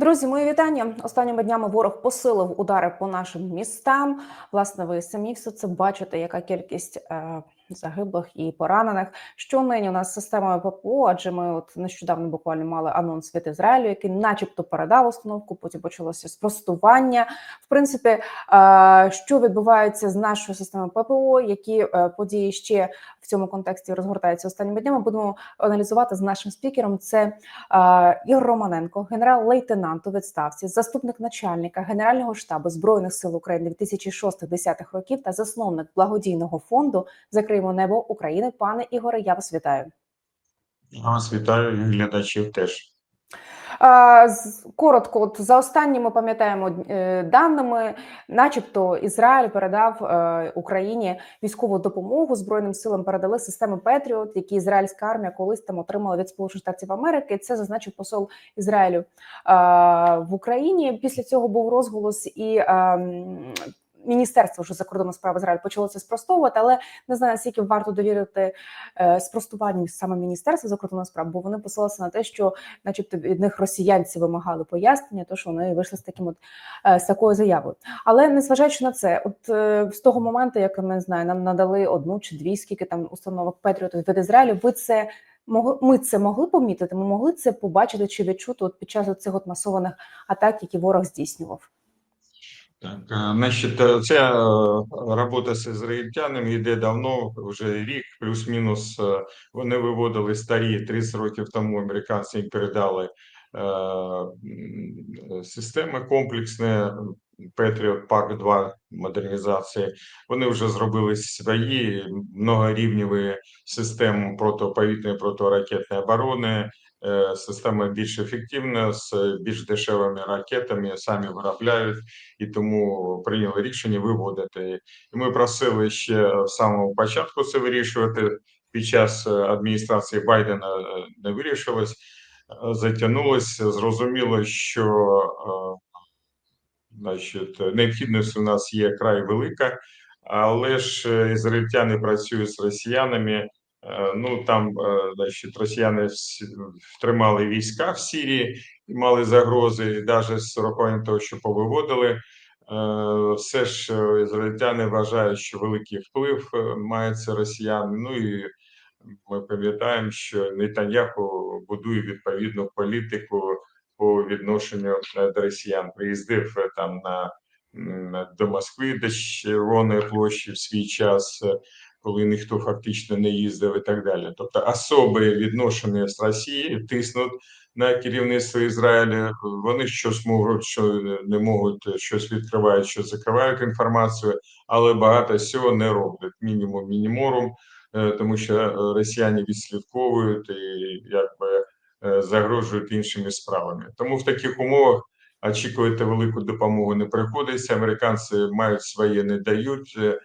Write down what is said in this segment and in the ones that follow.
Друзі, мої вітання. Останніми днями ворог посилив удари по нашим містам. Власне, ви самі все це бачите, яка кількість е, загиблих і поранених. Що нині у нас з системою ППО? Адже ми от нещодавно буквально мали анонс від Ізраїлю, який, начебто, передав установку. Потім почалося спростування. В принципі, що відбувається з нашою системою ППО, які е, події ще в цьому контексті розгортаються останніми днями. Будемо аналізувати з нашим спікером. Це Ігор Романенко, генерал-лейтенант у відставці, заступник начальника Генерального штабу збройних сил України 2006-10 років та засновник благодійного фонду Закриємо небо України. Пане Ігоре, я вас вітаю. Я вас вітаю і глядачів теж. Коротко, от за останніми пам'ятаємо е, даними, начебто Ізраїль передав е, Україні військову допомогу збройним силам. Передали системи Петріот, які ізраїльська армія колись там отримала від Сполучених Штатів Америки. Це зазначив посол Ізраїлю в Україні. Після цього був розголос і. Міністерство вже закордонних справ Ізраїль почало це спростовувати, але не знаю, наскільки варто довірити е, спростуванню саме міністерства закордонних справ, бо вони посилалися на те, що, начебто, від них росіянці вимагали пояснення, то що вони вийшли з таким от е, з такою заявою. Але незважаючи на це, от е, з того моменту, як ми знаю, нам надали одну чи дві, скільки там установок Петріотів від Ізраїлю, ви це ми це могли помітити? Ми могли це побачити чи відчути от під час цих от масованих атак, які ворог здійснював? Так, е, значить, е, ця е, робота з ізраїльтянами йде давно, вже рік, плюс-мінус. Вони виводили старі 30 років тому. Американці їм передали е, системи комплексні Patriot Park 2 модернізації. Вони вже зробили свої многорівневі системи протиповітряної протиракетної оборони. Е, Система більш ефективна з більш дешевими ракетами, самі виробляють і тому прийняли рішення виводити. І ми просили ще з самого початку це вирішувати. Під час е, адміністрації Байдена е, не вирішилось, затягнулося. Зрозуміло, що значить, необхідність у нас є край велика, але ж ізраїльтяни працюють з росіянами. Е, Ну там, е, значить, росіяни втримали війська в Сирії і мали загрози, і навіть з урахуванням того, що повиводили. Е, Все ж ізраїльтяни вважають, що великий вплив мають ці росіяни. Ну і ми пам'ятаємо, що Нетаньяху будує відповідну політику по відношенню до росіян. Приїздив там на до Москви, до Червоної площі в свій час, коли ніхто фактично не їздив, і так далі. Тобто особи відношення з Росією тиснуть на керівництво Ізраїля. Вони щось можуть, що не можуть, щось відкривають, що закривають інформацію, але багато всього не роблять. Мінімум мініморум, е, тому що росіяни відслідковують і якби е, загрожують іншими справами. Тому в таких умовах очікувати велику допомогу не приходиться. Американці мають своє, не дають, е,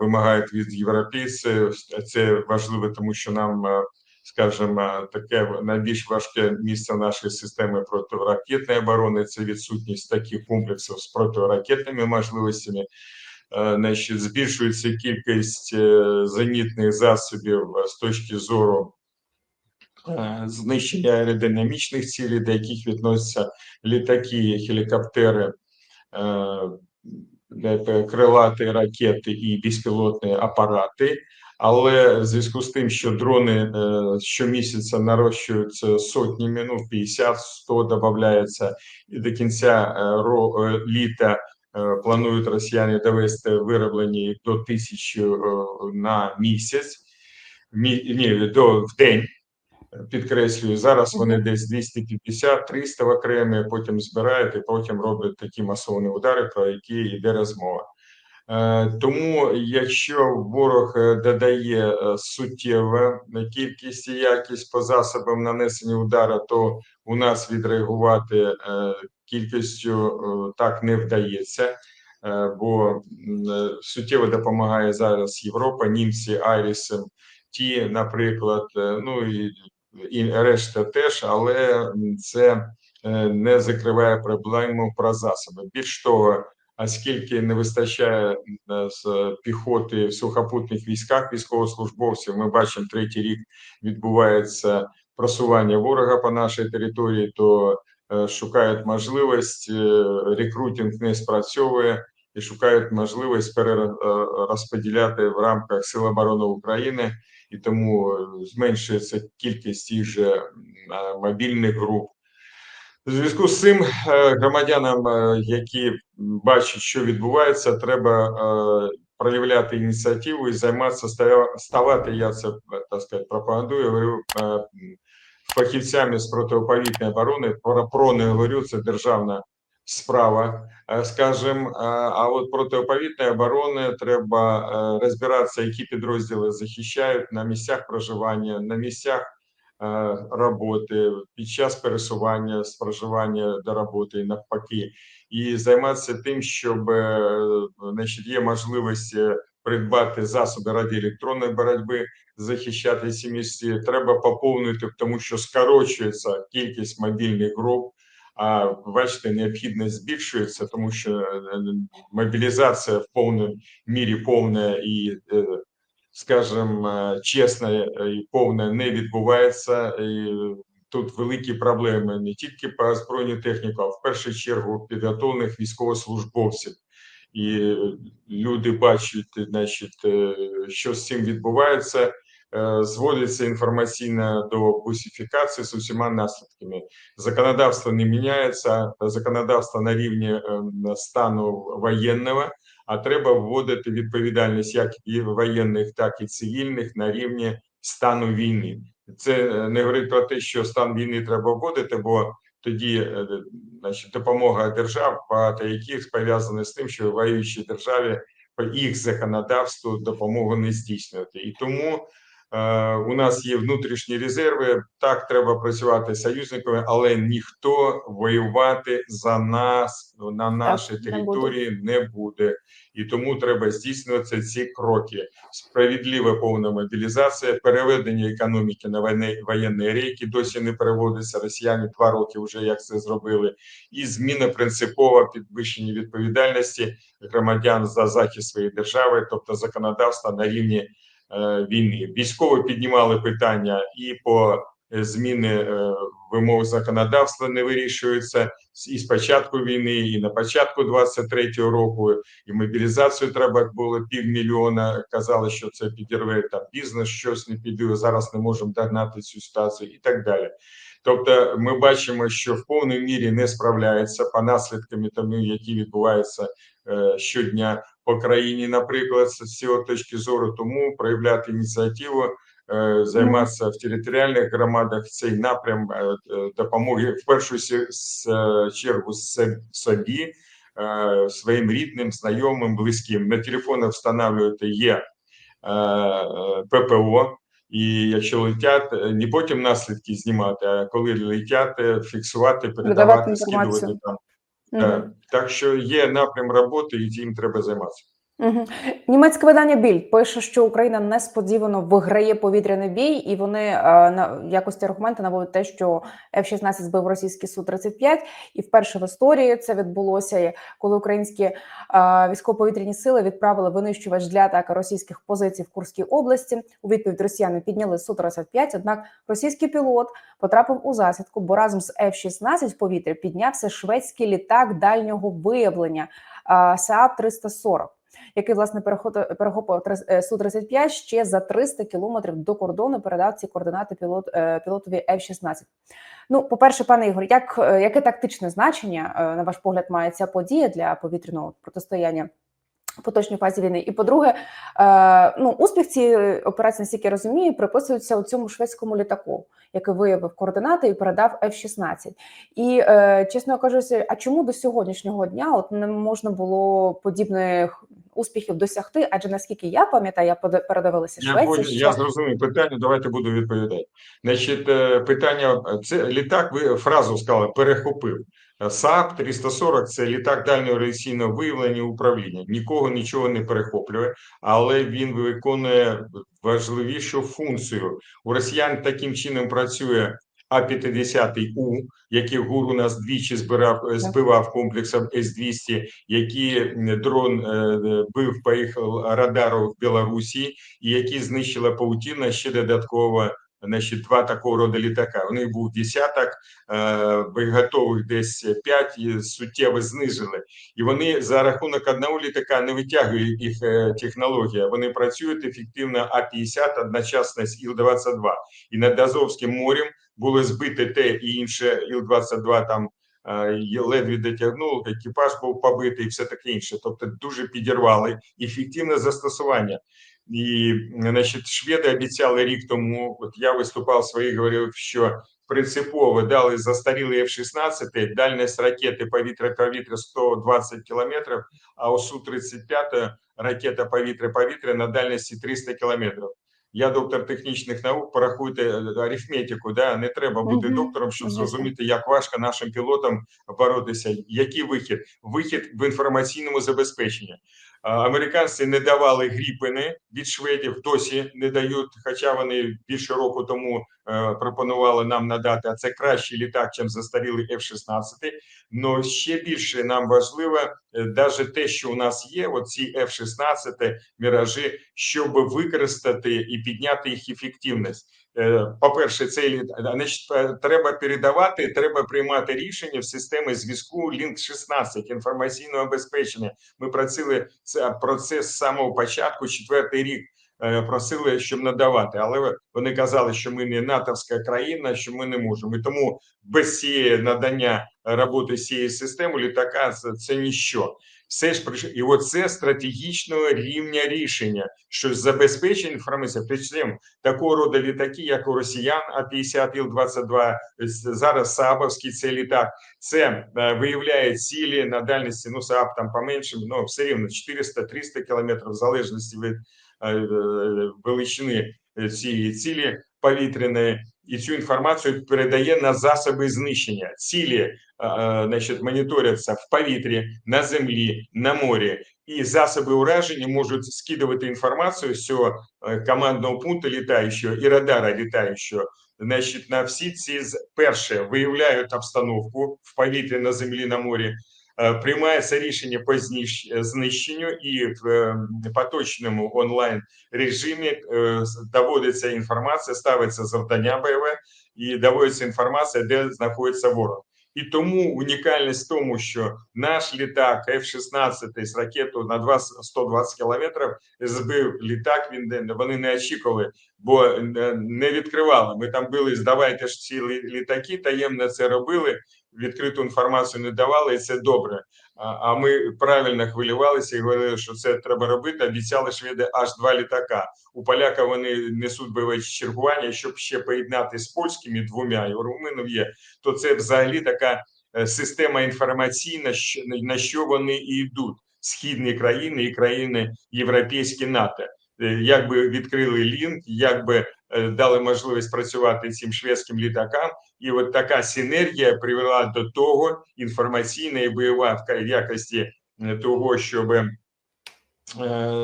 вимагають від європейців. Це важливо, тому що нам. е, Скажімо, таке найбільш важке місце в нашій системі протиракетної оборони це відсутність таких комплексів з протиракетними можливостями. Е, Значить, збільшується кількість е, зенітних засобів е, з точки зору е, знищення аеродинамічних цілей, до яких відносяться літаки, хелікоптери, де крилаті ракети і безпілотні апарати. Але в зв'язку з тим, що дрони е, щомісяця нарощуються сотнями, ну 50-100 додається, і до кінця е, е, літа планують росіяни довести вироблені до тисячі на місяць, ні, до в день. Підкреслюю, зараз вони десь 250-300 в окремі, потім збирають і потім роблять такі масовні удари, про які йде розмова. Е, Тому, якщо ворог е, додає е, суттєве кількість і якість по засобам нанесення удара, то у нас відреагувати кількістю так не вдається, бо суттєво допомагає зараз Європа, німці, Айріс, ті, наприклад, ну і, і решта теж, але це е, не закриває проблему про засоби. Більш того, оскільки не вистачає е, з піхоти в сухопутних військах військовослужбовців, ми бачимо третій рік відбувається просування ворога по нашій території, то е, шукають можливість, е, рекрутинг не спрацьовує і шукають можливість перерозподіляти в рамках Сил оборони України, і тому е, зменшується кількість тих же е, мобільних груп. У зв'язку з цим е, громадянам, е, які бачать, що відбувається, треба е, проявляти ініціативу і займатися ставати. Я це е, так сказати, пропагандую. Е, фахівцями з протиповітної оборони. Про не говорю, це державна справа, е, скажімо. Е, А от протиповітної оборони треба е, розбиратися, які підрозділи захищають на місцях проживання, на місцях роботи під час пересування з проживання до роботи і навпаки, і займатися тим, щоб значить, є можливість придбати засоби радіоелектронної боротьби, захищати ці місці. Треба поповнити, тому що скорочується кількість мобільних груп. А бачите, необхідність збільшується, тому що е, мобілізація в повній мірі повна і е, скажем, е, чесно і повне не відбувається. І тут великі проблеми не тільки по озброєнню техніку, а в першу чергу підготовлених військовослужбовців. І люди бачать, значить, що з цим відбувається. Е, Зводиться інформаційно до бусифікації з усіма наслідками. Законодавство не міняється, законодавство на рівні е, стану воєнного а треба вводити відповідальність як і воєнних, так і цивільних на рівні стану війни. Це е, не говорить про те, що стан війни треба вводити, бо тоді е, значить, допомога держав, багато яких пов'язані з тим, що воюючі державі по їх законодавству допомогу не здійснювати. І тому у нас є внутрішні резерви. Так треба працювати з союзниками, але ніхто воювати за нас на нашій не буде. території не буде і тому треба здійснювати ці кроки. Справедлива повна мобілізація, переведення економіки на воєнні рейки досі не переводиться. Росіяни два роки вже як це зробили, і зміна принципова підвищення відповідальності громадян за захист своєї держави, тобто законодавства на рівні е, війни. Військові піднімали питання і по е, зміни е, вимог законодавства не вирішуються і з початку війни, і на початку 23-го року і мобілізацію треба було півмільйона. Казали, що це підірве там бізнес, щось не піде. Зараз не можемо догнати цю ситуацію і так далі. Тобто, ми бачимо, що в повній мірі не справляється по наслідкам тому, які відбуваються е, щодня по країні, наприклад, з цієї точки зору, тому проявляти ініціативу. е, Займатися в територіальних громадах цей напрям е, е, допомоги в першу чергу собі, своїм рідним, знайомим, близьким. На телефони встановлювати є ППО, і якщо летять, не потім наслідки знімати, а коли летять, фіксувати, передавати, скидувати там. Е, Так що є напрям роботи, і цим треба займатися. Мгм. Німецьке видання Більд пише, що Україна несподівано виграє повітряний бій, і вони е, на в якості аргументу наводять те, що F-16 збив російський су 35 і вперше в історії це відбулося, коли українські е, військово-повітряні сили відправили винищувач для атаки російських позицій в Курській області. У відповідь росіяни підняли су 35 Однак російський пілот потрапив у засідку, бо разом з F-16 в повітря піднявся шведський літак дальнього виявлення е, Saab 340 який власне перехопив су 35 ще за 300 кілометрів до кордону. Передав ці координати пілот е, пілотові F-16. Ну, по перше, пане Ігор, як е, яке тактичне значення е, на ваш погляд має ця подія для повітряного протистояння? Поточній фазі війни, і по-друге, е, ну успіх цієї операції, наскільки я розумію, приписується у цьому шведському літаку, який виявив координати і передав F-16. І е, чесно кажучи, а чому до сьогоднішнього дня от не можна було подібних успіхів досягти? Адже наскільки я пам'ятаю, я передивилася Я, Швецію, понял, що я зрозумів питання, давайте буду відповідати. Значить, е, питання, це літак, ви фразу сказали, перехопив. САП 340 це літак дальнього радіаційного виявлення і управління. Нікого нічого не перехоплює, але він виконує важливішу функцію. У росіян таким чином працює А-50У, який ГУР у нас двічі збирав, збивав комплексом С-200, який м, дрон е, бив по їх радару в Білорусі, і які знищила паутіна ще додатково значить, два такого роду літака. У них був десяток, е, готових десь п'ять і суттєво знижили. І вони за рахунок одного літака не витягують їх е, технологія. Вони працюють ефективно А-50 одночасно з Іл-22. І над Азовським морем було збите те і інше Іл-22 там е, ледве дотягнув, екіпаж був побитий і все таке інше. Тобто дуже підірвали ефективне застосування. І значить, шведи обіцяли рік тому. От я виступав своїх, говорив, що принципово дали застарілий F-16, дальність ракети повітря-повітря 120 кілометрів, а у Су-35 ракета повітря-повітря на дальності 300 кілометрів. Я доктор технічних наук, порахуйте е, арифметику, да? не треба бути угу. доктором, щоб зрозуміти, як важко нашим пілотам боротися. Який вихід? Вихід в інформаційному забезпеченні. Американці не давали гріпини від шведів, досі не дають, хоча вони більше року тому е, пропонували нам надати. А це кращий літак, чим застарілий F-16. Но ще більше нам важливо навіть те, що у нас є, оці F-16 міражі, щоб використати і підняти їх ефективність. Е, По-перше, цей літ... значить, е, треба передавати, треба приймати рішення в системі зв'язку Link 16 інформаційного обезпечення. Ми працювали це процес з самого початку, четвертий рік. е, Просили, щоб надавати, але вони казали, що ми не натовська країна, що ми не можемо. І тому без цієї надання роботи цієї системи літака це, це ніщо. Все ж і оце стратегічного рівня рішення, що забезпечення інформації, причому такого роду літаки, як у росіян, А-50, Іл-22, зараз Сабовський цей літак, це е, виявляє цілі на дальності, ну, Саб там поменше, ну, все рівно 400-300 кілометрів, в залежності від е, е, величини цієї цілі повітряної, і цю інформацію передає на засоби знищення. Цілі е, е, значить, моніторяться в повітрі, на землі, на морі. І засоби ураження можуть скидувати інформацію з цього е, командного пункту літаючого і радара літаючого. Значить, на всі ці перше виявляють обстановку в повітрі, на землі, на морі. Е, Приймається рішення по знищенню і в е, поточному онлайн режимі е, доводиться інформація, ставиться завдання бойове і доводиться інформація, де знаходиться ворог. І тому унікальність в тому, що наш літак F-16 з ракетою на 20, 120 кілометрів збив літак. Він вони не очікували, бо е, не відкривали. Ми там були, здавайте ж ці літаки, таємно це робили. Відкриту інформацію не давали, і це добре. А, ми правильно хвилювалися і говорили, що це треба робити. Обіцяли шведи аж два літака. У поляка вони несуть бойове чергування, щоб ще поєднати з польськими двома, і у румунів є. То це взагалі така е, система інформаційна, що на що вони і йдуть. Східні країни і країни європейські НАТО. Е, Якби відкрили лінк, якби е, дали можливість працювати цим шведським літакам, і от така синергія привела до того інформаційна і бойова в якості е, того, щоб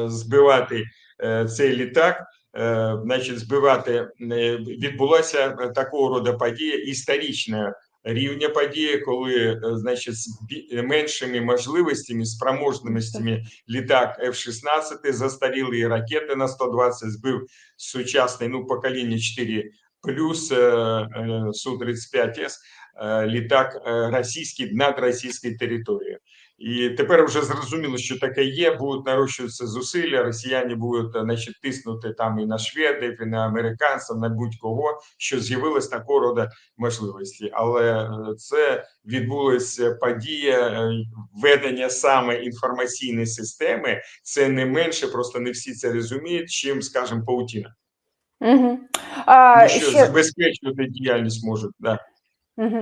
збивати цей літак. Значить, збивати відбулася такого роду подія історична рівня події, коли е, значить з меншими можливостями, спроможностями літак F-16 застарілі ракети на 120 збив сучасний ну покоління 4 плюс е, е, Су-35С е, літак е, російський над російською територією. І тепер вже зрозуміло, що таке є. Будуть нарощуватися зусилля. Росіяни будуть е, значить, тиснути там і на шведів, і на американців, на будь-кого, що з'явилась такого роду можливості. Але е, це відбулася подія е, введення саме інформаційної системи. Це не менше, просто не всі це розуміють, чим, скажімо, паутіна. Угу. А, Ну, що ще... забезпечувати діяльність можуть. Да. Угу.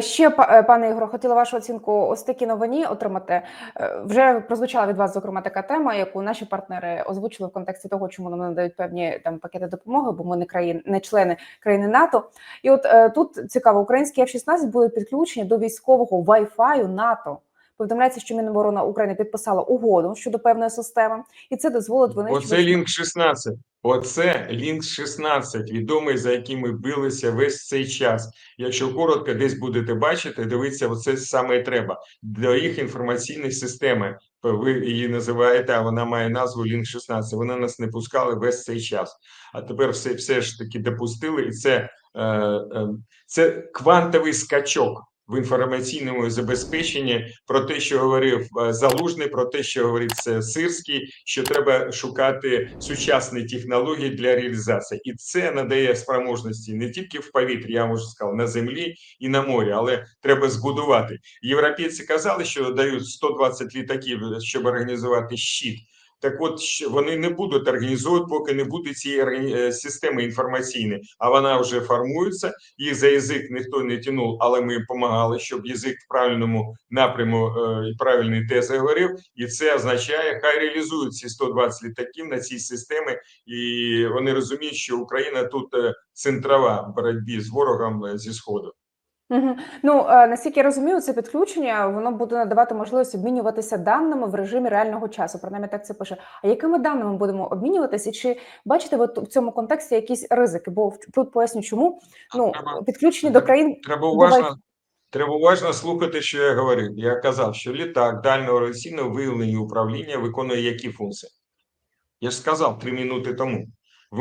Ще, е, пане Ігоре, хотіла вашу оцінку ось такі новині отримати. Е, Вже прозвучала від вас, зокрема, така тема, яку наші партнери озвучили в контексті того, чому нам надають певні там пакети допомоги, бо ми не країн, не члени країни НАТО. І от е, тут цікаво, українські F-16 були підключені до військового Wi-Fi НАТО. Повідомляється, що Міноборони України підписала угоду щодо певної системи, і це дозволить Оце лінк 16. Оце лінк 16, відомий, за яким ми билися весь цей час. Якщо коротко десь будете бачити, дивіться, оце саме і треба. До їх інформаційної системи. Ви її називаєте, а вона має назву лінк 16. Вони нас не пускали весь цей час. А тепер все, все ж таки допустили, і це, е, е, це квантовий скачок. В інформаційному забезпеченні про те, що говорив е, Залужний, про те, що говорив це Сирський, що треба шукати сучасні технології для реалізації, і це надає спроможності не тільки в повітрі, я можу сказати, на землі і на морі, але треба збудувати. Європейці казали, що дають 120 літаків, щоб організувати щит. Так от вони не будуть організовувати, поки не буде цієї е, системи інформаційної, а вона вже формується. Їх за язик ніхто не тянув, але ми допомагали, щоб язик в правильному напряму е, і правильні тези говорив. І це означає, хай реалізують ці 120 літаків на цій системі, і вони розуміють, що Україна тут е, центрова в боротьбі з ворогом зі сходу. Мгм. Ну е, наскільки я розумію, це підключення воно буде надавати можливість обмінюватися даними в режимі реального часу. Принаймні так це пише. А якими даними будемо обмінюватися? І чи бачите ви в цьому контексті якісь ризики? Бо в- тут поясню, чому ну Треба- підключення до країн Треба уважно, треба уважно слухати, що я говорив. Я казав, що літак дальнього радіаційного виявлення і управління виконує які функції. Я ж сказав три минути тому.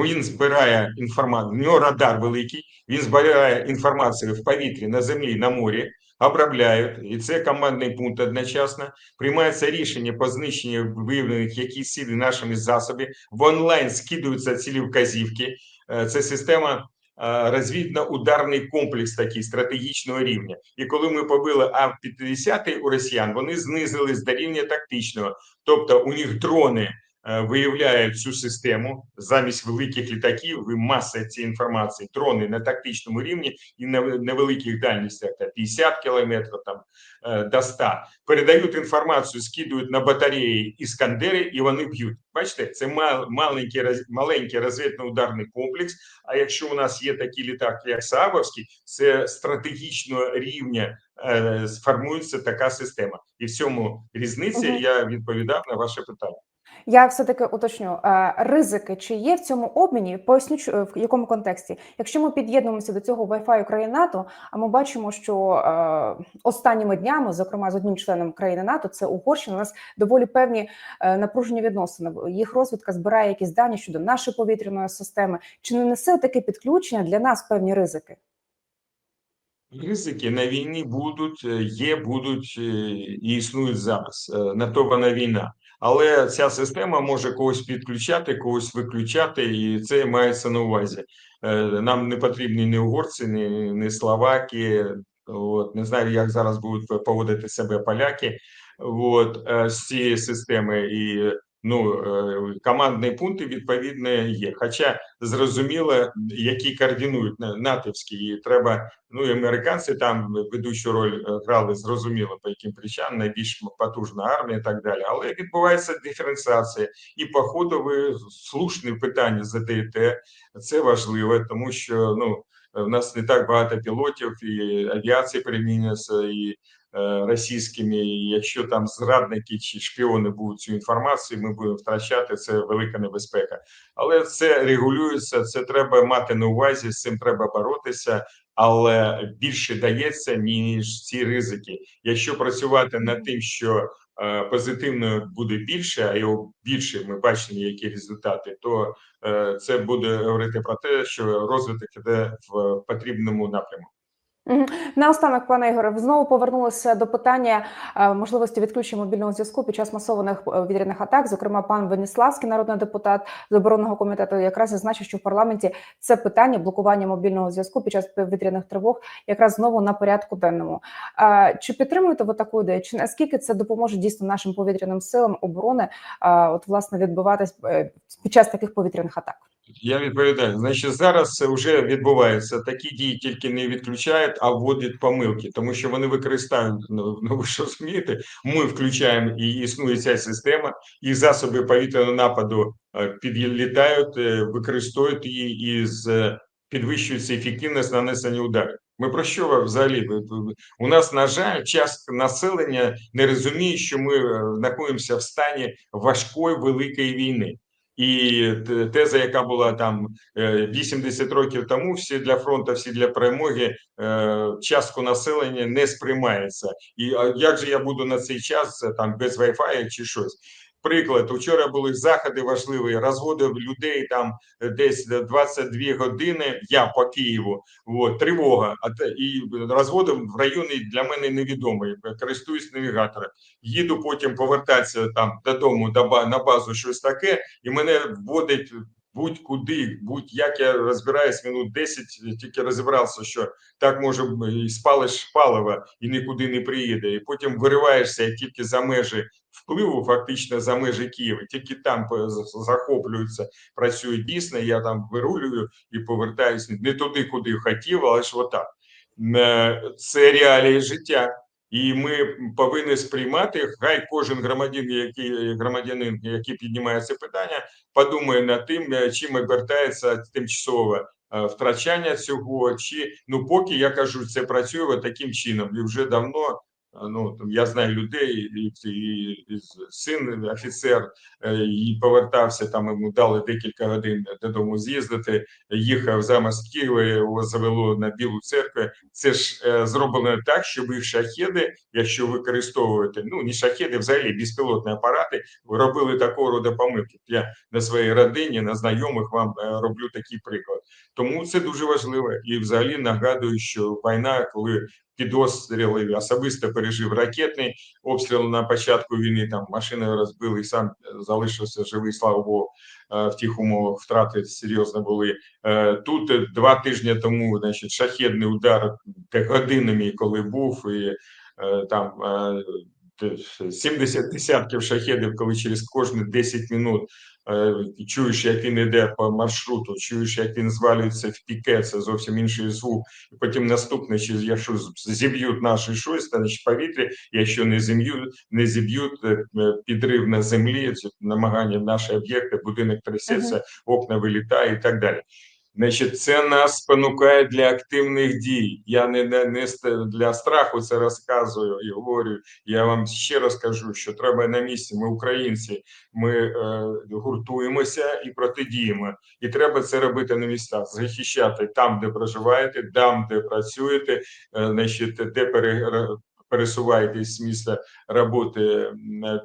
Він збирає інформацію, в нього радар великий, він збирає інформацію в повітрі, на землі, на морі, обробляють, і це командний пункт одночасно. Приймається рішення по знищенню виявлених які сили нашими засобами. В онлайн скидаються цілі вказівки. Е, Це система е, розвідно-ударний комплекс такий стратегічного рівня. І коли ми побили А-50 у росіян, вони знизились до рівня тактичного. Тобто у них дрони е, виявляють цю систему замість великих літаків і маса цієї інформації. Дрони на тактичному рівні і на невеликих дальностях, та 50 кілометрів там е, до 100, передають інформацію, скидують на батареї іскандери, і вони б'ють. Бачите, це мал, маленький маленький розвідно-ударний комплекс. А якщо у нас є такі літаки, як Саабовський, це стратегічного рівня е, сформується така система. І в цьому різниця Мгм. я відповідав на ваше питання. Я все таки уточню е, ризики, чи є в цьому обміні? Поясню в якому контексті. Якщо ми під'єднуємося до цього Wi-Fi країн НАТО, а ми бачимо, що е, останніми днями, зокрема з одним членом країни НАТО, це Угорщина, у нас доволі певні е, напружені відносини. Їх розвідка збирає якісь дані щодо нашої повітряної системи. Чи не несе таке підключення для нас певні ризики? Ризики на війні будуть, е, є, будуть е, і існують зараз. Е, На то вона війна. Але ця система може когось підключати, когось виключати, і це мається на увазі. Е, Нам не потрібні ні угорці, ні, ні словаки. От не знаю, як зараз будуть поводити себе поляки. От е, з цієї системи і ну е, командні пункти відповідно є. Хоча зрозуміло, які координують натовські, і треба Ну і американці там ведучу роль е, грали зрозуміло по яким причинам, найбільш потужна армія і так далі. Але відбувається диференціація. І по ходу ви слушне питання задаєте. Це важливо, тому що ну в нас не так багато пілотів і авіації з і російськими. І якщо там зрадники чи шпіони будуть цю інформацію, ми будемо втрачати це велика небезпека. Але це регулюється. Це треба мати на увазі. З цим треба боротися але більше дається ніж ці ризики. Якщо працювати над тим, що е, позитивно буде більше, а його більше ми бачимо, які результати, то е, це буде говорити про те, що розвиток іде в потрібному напрямку. Наостанок, пане Ігоре, знову повернулися до питання е, можливості відключення мобільного зв'язку під час масованих е, вітряних атак. Зокрема, пан Веніславський, народний депутат з оборонного комітету, якраз зазначив, що в парламенті це питання блокування мобільного зв'язку під час вітряних тривог якраз знову на порядку денному. Е, Чи підтримуєте ви таку ідею? Чи наскільки це допоможе дійсно нашим повітряним силам оборони, от власне відбиватись під час таких повітряних атак? Я відповідаю. Значить, зараз це вже відбувається. Такі дії тільки не відключають, а вводять помилки, тому що вони використовують. Ну, ну ви ж розумієте, ми включаємо і існує ця система, і засоби повітряного нападу е, підлітають, е, використовують її і з підвищується ефективність нанесення ударів. Ми про що взагалі? У нас, на жаль, частка населення не розуміє, що ми е, знаходимося в стані важкої великої війни. І теза, яка була там е, 80 років тому, всі для фронту, всі для перемоги, е, частку населення не сприймається. І як же я буду на цей час е, там без Wi-Fi чи щось? Приклад, вчора були заходи важливі, розводив людей там десь 22 години. Я по Києву, от, тривога. А і розводив в районі для мене невідомий. Користуюсь навігатором. Їду потім повертатися там додому на базу щось таке, і мене вводить будь-куди, будь-як я розбираюсь минут 10, тільки розібрався, що так може і спалиш паливо і нікуди не приїде. І потім вириваєшся тільки за межі впливу, фактично за межі Києва, тільки там захоплюються, працюють дійсно. Я там вирулюю і повертаюся не туди, куди хотів, але ж отак. Е, Це реалії життя. І ми повинні сприймати, хай кожен громадянин, який громадянин, який піднімає це питання, подумає над тим, е, чим обертається тимчасове е, втрачання цього, чи ну поки я кажу, це працює таким чином, і вже давно. Ну там я знаю людей, і, і, і син офіцер е, і повертався там. Йому дали декілька годин додому з'їздити. Їхав замість Києва, його завело на Білу церкву. Це ж е, зроблено так, щоб їх шахеди, якщо використовувати, ну не шахеди, взагалі безпілотні апарати, робили такого роду помилки. Я на своїй родині, на знайомих вам е, роблю такий приклад. Тому це дуже важливо. І взагалі нагадую, що війна, коли підозріли, особисто пережив ракетний обстріл на початку війни. Там машини розбили, і сам залишився живий, слава Богу. е, В тих умовах втрати серйозно були. Е, Тут е, два тижні тому, значить, шахедний удар годинами, коли був, і е, там е, 70 десятків шахедів, коли через кожні 10 минут е, чуєш, як він іде по маршруту, чуєш, як він звалюється в піке, це зовсім інший звук. І потім наступне, чи якщо зіб'ють наші щось, то значить повітря, якщо не зіб'ють, не зіб'ють е, підрив на землі, це намагання наші об'єкти, будинок трясеться, окна вилітає і так далі. Значить, це нас спонукає для активних дій. Я не, не, не для страху це розказую і говорю. Я вам ще раз кажу, що треба на місці. Ми українці, ми е, гуртуємося і протидіємо. І треба це робити на місцях, захищати там, де проживаєте, там, де працюєте, е, значить, де пере, пересуваєтесь з місця роботи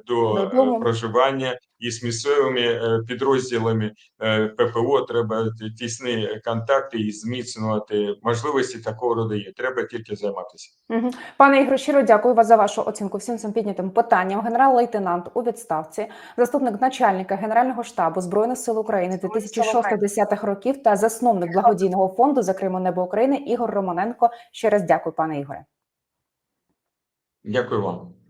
до е, проживання і з місцевими е, підрозділами е, ППО треба тісні контакти і зміцнювати можливості такого роду є. Треба тільки займатися. Мгм. Пане Ігор, щиро дякую вас за вашу оцінку всім цим піднятим питанням. Генерал-лейтенант у відставці, заступник начальника Генерального штабу Збройних сил України 2006-10 років та засновник благодійного фонду Закримо небо України Ігор Романенко. Ще раз дякую, пане Ігоре. Дякую вам.